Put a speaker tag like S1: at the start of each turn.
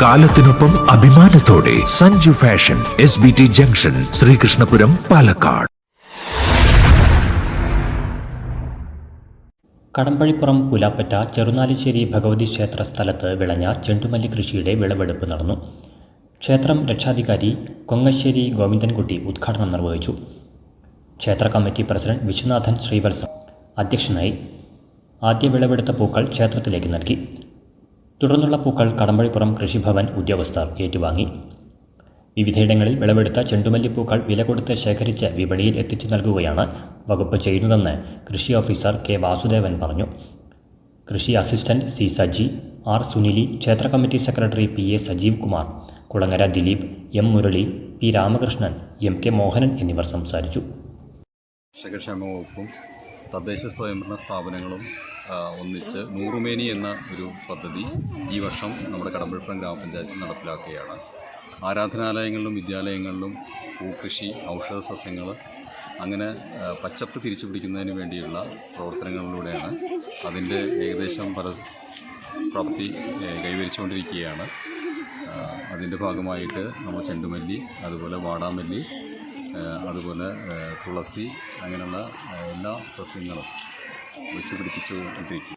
S1: കാലത്തിനൊപ്പം അഭിമാനത്തോടെ Sanju fashion S B T junction Sreekrishnapuram Palakkad.
S2: Kadampazhipuram Pulapatta Cherunalissery Bhagavathi ക്ഷേത്ര സ്ഥലത്ത് വിളഞ്ഞ ചെണ്ടുമല്ലി കൃഷിയുടെ വിളവെടുപ്പ് നടന്നു. ക്ഷേത്രം രക്ഷാധികാരി കൊങ്ങശ്ശേരി ഗോവിന്ദൻകുട്ടി ഉദ്ഘാടനം നിർവഹിച്ചു. ക്ഷേത്ര കമ്മിറ്റി പ്രസിഡന്റ് വിശ്വനാഥൻ ശ്രീവത്സം അധ്യക്ഷനായി ആദ്യ വിളവെടുത്ത പൂക്കൾ ക്ഷേത്രത്തിലേക്ക് നൽകി. തുടർന്നുള്ള പൂക്കൾ കടമ്പഴിപ്പുറം കൃഷിഭവൻ ഉദ്യോഗസ്ഥർ ഏറ്റുവാങ്ങി. വിവിധയിടങ്ങളിൽ വിളവെടുത്ത ചെണ്ടുമല്ലിപ്പൂക്കൾ വില കൊടുത്ത് ശേഖരിച്ച് വിപണിയിൽ എത്തിച്ചു നൽകുകയാണ് വകുപ്പ് ചെയ്യുന്നതെന്ന് കൃഷി ഓഫീസർ കെ വാസുദേവൻ പറഞ്ഞു. കൃഷി അസിസ്റ്റന്റ് സി സജി ആർ സുനിലി ക്ഷേത്ര committee secretary P A Sajeev Kumar Kulangara Dileep M Murali P Ramakrishnan M K Mohanan എന്നിവർ സംസാരിച്ചു.
S3: തദ്ദേശ സ്വയംഭരണ സ്ഥാപനങ്ങളും ഒന്നിച്ച് നൂറുമേനി എന്ന ഒരു പദ്ധതി ഈ വർഷം നമ്മുടെ കടമ്പഴിപ്പുറം ഗ്രാമപഞ്ചായത്തിൽ നടപ്പിലാക്കുകയാണ്. ആരാധനാലയങ്ങളിലും വിദ്യാലയങ്ങളിലും പൂക്കൃഷി ഔഷധ സസ്യങ്ങൾ അങ്ങനെ പച്ചപ്പ് തിരിച്ചു പിടിക്കുന്നതിന് വേണ്ടിയുള്ള പ്രവർത്തനങ്ങളിലൂടെയാണ് അതിന്റെ ഏകദേശം പല പ്രാപ്തി കൈവരിച്ചുകൊണ്ടിരിക്കുകയാണ്. അതിന്റെ ഭാഗമായിട്ട് നമ്മൾ ചെണ്ടുമല്ലി അതുപോലെ വാടാമല്ലി അതുപോലെ തുളസി അങ്ങനെയുള്ള എല്ലാ സസ്യങ്ങളും വെച്ച് പിടിപ്പിച്ചുകൊണ്ടിരിക്കും